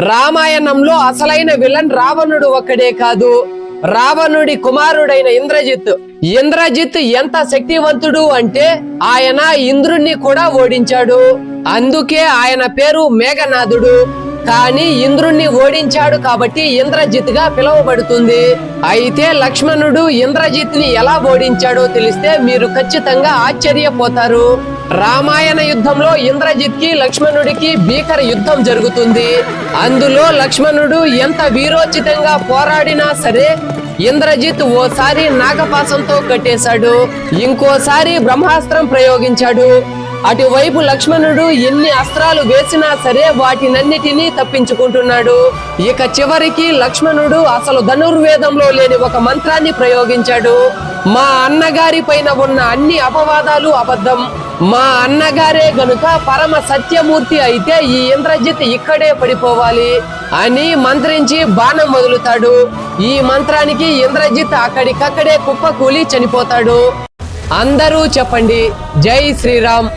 రామాయణంలో అసలైన విలన్ రావణుడు ఒక్కడే కాదు. రావణుడి కుమారుడైన ఇంద్రజిత్. ఇంద్రజిత్ ఎంత శక్తివంతుడు అంటే ఆయన ఇంద్రుణ్ణి కూడా ఓడించాడు. అందుకే ఆయన పేరు మేఘనాథుడు. కానీ ఇంద్రుణ్ణి ఓడించాడు కాబట్టి ఇంద్రజిత్గా పిలువబడుతుంది. అయితే లక్ష్మణుడు ఇంద్రజిత్ని ఎలా ఓడించాడో తెలిస్తే మీరు ఖచ్చితంగా ఆశ్చర్యపోతారు. రామాయణ యుద్ధంలో ఇంద్రజిత్కి లక్ష్మణుడికి భీకర యుద్ధం జరుగుతుంది. అందులో లక్ష్మణుడు ఎంత వీరోచితంగా పోరాడినా సరే ఇంద్రజిత్ ఓసారి నాగపాసంతో కట్టేశాడు. ఇంకోసారి బ్రహ్మాస్త్రం ప్రయోగించాడు. అటువైపు లక్ష్మణుడు ఎన్ని అస్త్రాలు వేసినా సరే వాటినన్నిటినీ తప్పించుకుంటున్నాడు. ఇక చివరికి లక్ష్మణుడు అసలు ధనుర్వేదంలో లేని ఒక మంత్రాన్ని ప్రయోగించాడు. మా అన్నగారి పైన ఉన్న అన్ని అపవాదాలు అబద్ధం. మా అన్నగారే గనుక పరమ సత్యమూర్తి అయితే ఈ ఇంద్రజిత్ ఇక్కడే పడిపోవాలి అని మంత్రించి బాణం వదులుతాడు. ఈ మంత్రానికి ఇంద్రజిత్ అక్కడికక్కడే కుప్పకూలి చనిపోతాడు. అందరూ చెప్పండి. జై శ్రీరామ్.